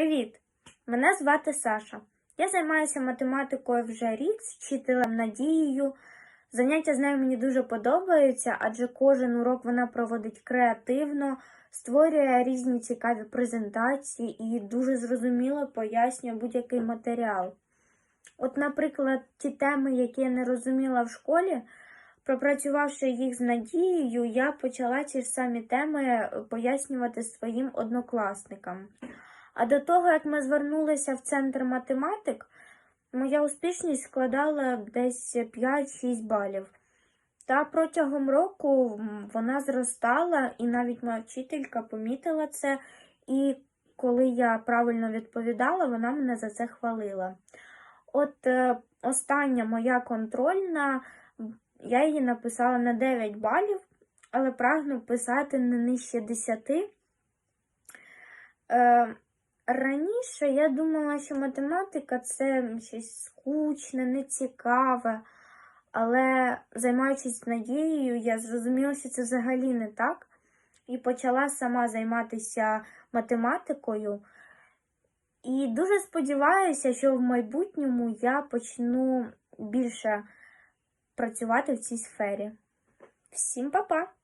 Привіт! Мене звати Саша. Я займаюся математикою вже рік з вчителем Надією. Заняття з нею мені дуже подобаються, адже кожен урок вона проводить креативно, створює різні цікаві презентації і дуже зрозуміло пояснює будь-який матеріал. От, наприклад, ті теми, які я не розуміла в школі, пропрацювавши їх з надією, я почала ті ж самі теми пояснювати своїм однокласникам. А до того, як ми звернулися в центр математик, моя успішність складала десь 5-6 балів. Та протягом року вона зростала, і навіть моя вчителька помітила це. І коли я правильно відповідала, вона мене за це хвалила. От е, остання моя контрольна, я її написала на 9 балів, але прагну писати не нижче 10. Е, Раніше я думала, що математика це щось скучне, нецікаве, але займаючись надією, я зрозуміла, що це взагалі не так. І почала сама займатися математикою. І дуже сподіваюся, що в майбутньому я почну більше працювати в цій сфері. Всім па-па!